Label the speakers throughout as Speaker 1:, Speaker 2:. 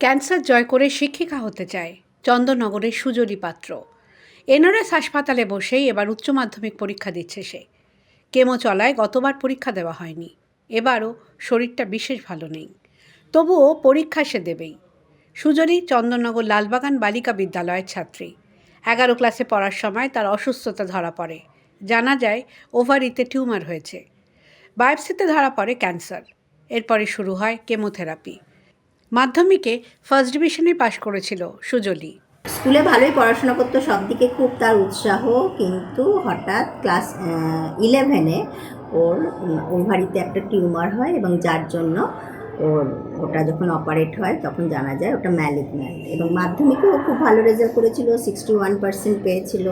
Speaker 1: Cancer জয় করে শিক্ষিকা হতে চায় চন্দননগরের সুজলি পাত্র। এনআরএস হাসপাতালে বসেই এবার উচ্চ মাধ্যমিক পরীক্ষা দিচ্ছে সে। কেমো চলায় গতবার পরীক্ষা দেওয়া হয়নি। এবারও শরীরটা বিশেষ ভালো নেই। তবুও পরীক্ষা সে দেবেই। সুজলি চন্দননগর লালবাগান বালিকা বিদ্যালয়ের ছাত্রী। এগারো ক্লাসে পড়ার সময় তার অসুস্থতা ধরা পড়ে। জানা যায়, ওভারিতে টিউমার হয়েছে। বায়োপসিতে ধরা পড়ে ক্যান্সার। এরপরে শুরু হয় কেমোথেরাপি। মাধ্যমিকে ফার্স্ট ডিভিশনে পাশ করেছিল সুজলি।
Speaker 2: স্কুলে ভালোই পড়াশোনা করতো সব দিকে খুব তার উৎসাহ, কিন্তু হঠাৎ ক্লাস ইলেভেনে ওর ওভারিতে একটা টিউমার হয় এবং যার জন্য ওর, ওটা যখন অপারেট হয় তখন জানা যায় ওটা ম্যালিগন্যান্ট এবং মাধ্যমিকেও ও খুব ভালো রেজাল্ট করেছিল সিক্সটি ওয়ান পার্সেন্ট পেয়েছিল।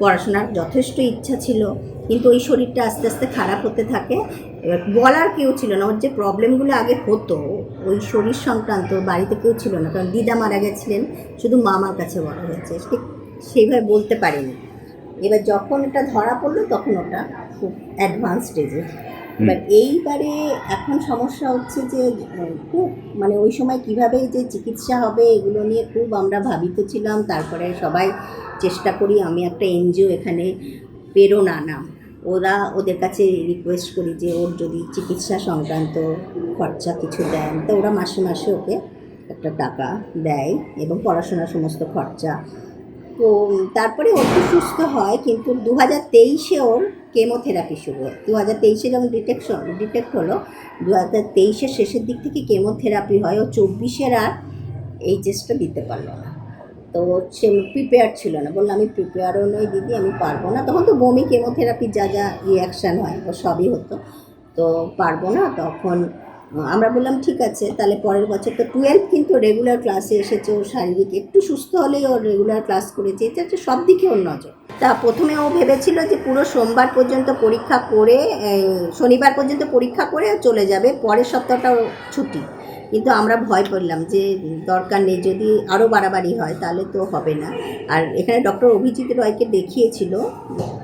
Speaker 2: পড়াশোনার যথেষ্ট ইচ্ছা ছিল কিন্তু ওই শরীরটা আস্তে আস্তে খারাপ হতে থাকে। এবার বলার কেউ ছিল না ওর যে প্রবলেমগুলো আগে হতো ওই শরীর সংক্রান্ত বাড়িতে কেউ ছিল না কারণ দিদা মারা গেছিলেন শুধু মামার কাছে বলা হয়েছে। ঠিক সেইভাবে বলতে পারিনি। এবার যখন এটা ধরা পড়ল তখন ওটা খুব অ্যাডভান্স স্টেজে এবার এইবারে এখন সমস্যা হচ্ছে যে খুব মানে ওই সময় কীভাবে যে চিকিৎসা হবে এগুলো নিয়ে খুব আমরা ভাবিত ছিলাম। তারপরে সবাই চেষ্টা করি, আমি একটা এনজিও এখানে প্রেরণা নাম ওরা ওদের কাছে রিকোয়েস্ট করি যে ওর যদি চিকিৎসা সংক্রান্ত খরচা কিছু দেন, তো ওরা মাসে মাসে ওকে একটা টাকা দেয় এবং পড়াশোনার সমস্ত খরচা। তো তারপরে ও সুস্থ হয়, কিন্তু দু হাজার তেইশে ওর কেমোথেরাপি শুরু হয়। দু হাজার তেইশে যখন ডিটেকশন ডিটেক্ট হলো দু হাজার তেইশের শেষের দিক থেকে কেমোথেরাপি হয়, ও চব্বিশের আর এইচএসটা দিতে পারল না। তো সে প্রিপেয়ার ছিল না। বলল, আমি প্রিপেয়ারও নই দিদি, আমি পারব না। তখন তো বমি কেমোথেরাপি যা যা রিয়াকশান হয়, ও সবই হতো। তো পারব না, তখন আমরা বললাম, ঠিক আছে, তাহলে পরের বছর তো টুয়েলভ কিন্তু রেগুলার ক্লাসে এসেছে ও শারীরিক। একটু সুস্থ হলেই ও রেগুলার ক্লাস করেছে, এটা হচ্ছে সব দিকে ওর নজর। তা প্রথমে ও ভেবেছিল যে পুরো সোমবার পর্যন্ত পরীক্ষা করে শনিবার পর্যন্ত পরীক্ষা করে চলে যাবে, পরের সপ্তাহটা ছুটি। কিন্তু আমরা ভয় করলাম যে দরকার নেই, যদি আরও বাড়াবাড়ি হয় তাহলে তো হবে না। আর এখানে ডক্টর অভিজিৎ রয়কে দেখিয়েছিল,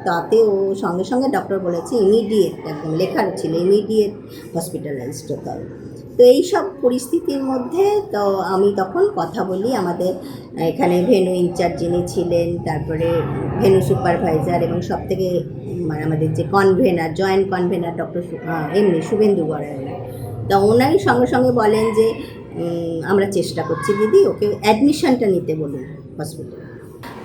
Speaker 2: তাতে ও সঙ্গে সঙ্গে ডক্টর বলেছে ইমিডিয়েট একদম লেখার ছিল ইমিডিয়েট হসপিটালাইজড হতে হবে। তো এই সব পরিস্থিতির মধ্যে তো আমি তখন কথা বলি আমাদের, এখানে ভেনু ইনচার্জ যিনি ছিলেন, তারপরে ভেনু সুপারভাইজার এবং সব থেকে মানে আমাদের যে কনভেনার জয়েন্ট কনভেনার ডক্টর এমনি শুভেন্দু গড়াই তা ওনাই সঙ্গে সঙ্গে বলেন যে আমরা চেষ্টা করছি দিদি, ওকে অ্যাডমিশনটা নিতে বলুন হসপিটালে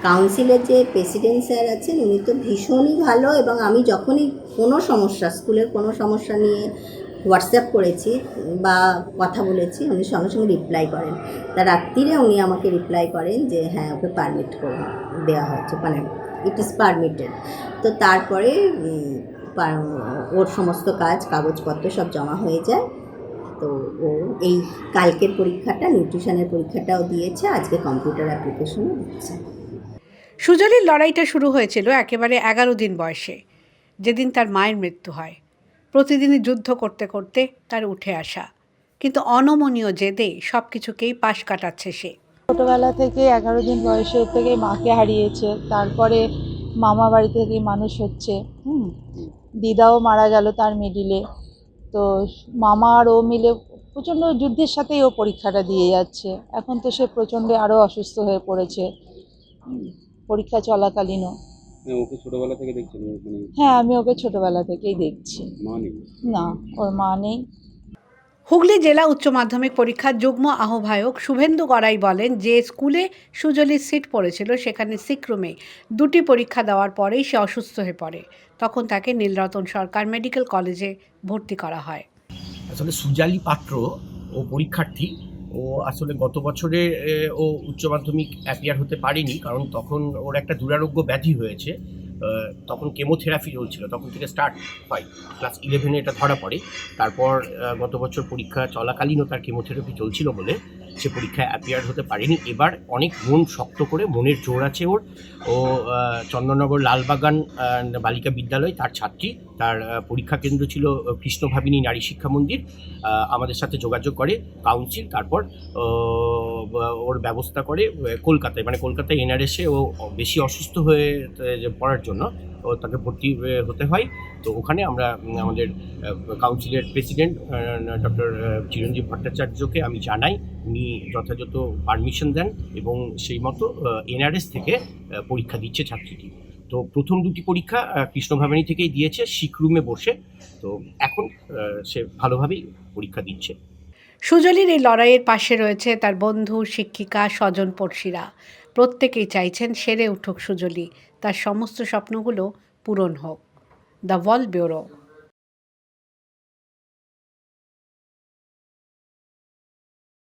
Speaker 2: কাউন্সিলের যে প্রেসিডেন্ট স্যার আছেন, উনি তো ভীষণই ভালো এবং আমি যখনই কোনো সমস্যা স্কুলের কোনো সমস্যা নিয়ে হোয়াটসঅ্যাপ করেছি বা কথা বলেছি, উনি সঙ্গে সঙ্গে রিপ্লাই করেন। তা রাত্রিরে উনি আমাকে রিপ্লাই করেন যে হ্যাঁ ওকে পারমিট করে দেওয়া হয়েছে মানে ইট ইজ পারমিটেড তো তারপরে ওর সমস্ত কাজ, কাগজপত্র সব জমা হয়ে যায়। তো ও এই কালকের পরীক্ষাটা নিউট্রিশনের পরীক্ষাটাও দিয়েছে আজকে কম্পিউটার অ্যাপ্লিকেশনও দিচ্ছে
Speaker 1: সুজলির লড়াইটা শুরু হয়েছিল একেবারে এগারো দিন বয়সে যেদিন তার মায়ের মৃত্যু হয়। প্রতিদিনই যুদ্ধ করতে করতে তার উঠে আসা। কিন্তু অনমনীয় জেদে সব কিছুকেই পাশ কাটাচ্ছে সে।
Speaker 3: ছোটোবেলা থেকে এগারো দিন বয়সের থেকে মাকে হারিয়েছে তারপরে মামা বাড়ি থেকে মানুষ হচ্ছে হুম? দিদাও মারা গেল তার মিডিলে তো মামা আর ও মিলে প্রচণ্ড যুদ্ধের সাথেই ও পরীক্ষাটা দিয়ে যাচ্ছে। এখন তো সে প্রচণ্ড আরও অসুস্থ হয়ে পড়েছে। পরীক্ষা চলাকালীনও।
Speaker 4: মানে ওকে ছোটবেলা থেকে দেখছেন? মানে
Speaker 3: হ্যাঁ আমি ওকে ছোটবেলা থেকেই দেখছি। না ওর মা নেই।
Speaker 1: হুগলি জেলা উচ্চ মাধ্যমিক পরীক্ষার যুগ্ম আহ্বায়ক শুভেন্দু গড়াই বলেন, যে স্কুলে সুজলির সিট পড়েছিল, সেখানে সিকরুমে দুটি পরীক্ষা দেওয়ার পরেই সে অসুস্থ হয়ে পড়ে। তখন তাকে নীলরতন সরকার মেডিকেল কলেজে ভর্তি করা হয়।
Speaker 5: আসলে সুজালি পাত্র, ও পরীক্ষার্থী। ও আসলে গত বছরে ও উচ্চ মাধ্যমিক অ্যাপিয়ার হতে পারেনি, কারণ তখন ওর একটা দুরারোগ্য ব্যাধি হয়েছে। তখন কেমোথেরাপি চলছিল, তখন থেকে স্টার্ট হয়। ক্লাস ইলেভেনে এটা ধরা পড়ে। তারপর গত বছর পরীক্ষা চলাকালীনও তার কেমোথেরাপি চলছিল বলে সে পরীক্ষায় অ্যাপিয়ার হতে পারেনি। এবার অনেক মন শক্ত করে, মনের জোর আছে ওর। ও চন্দননগর লালবাগান বালিকা বিদ্যালয়, তার ছাত্রী, তার পরীক্ষা কেন্দ্র ছিল কৃষ্ণভাবিনী নারী শিক্ষা মন্দির। আমাদের সাথে যোগাযোগ করে কাউন্সিল তারপর ওর ব্যবস্থা করে কলকাতায়। মানে কলকাতায় এনআরএসে ও বেশি অসুস্থ হয়ে পড়ার জন্য ও তাকে ভর্তি হতে হয়। তো ওখানে আমরা আমাদের কাউন্সিলের প্রেসিডেন্ট ডক্টর চিরঞ্জীব ভট্টাচার্যকে আমি জানাই। উনি যথাযথ পারমিশন দেন এবং সেই মতো এনআরএস থেকে পরীক্ষা দিচ্ছে ছাত্রীটি। তো প্রথম দুটি পরীক্ষা কৃষ্ণভাবানী থেকেই দিয়েছে শিখরুমে বসে। তো এখন সে ভালোভাবেই পরীক্ষা দিচ্ছে।
Speaker 1: সুজলির এই লড়াইয়ের পাশে রয়েছে তার বন্ধু, শিক্ষিকা, স্বজন পড়শিরা। প্রত্যেকেই চাইছেন সেরে উঠুক সুজলি। তার সমস্ত স্বপ্নগুলো পূরণ হোক। The wall bureau.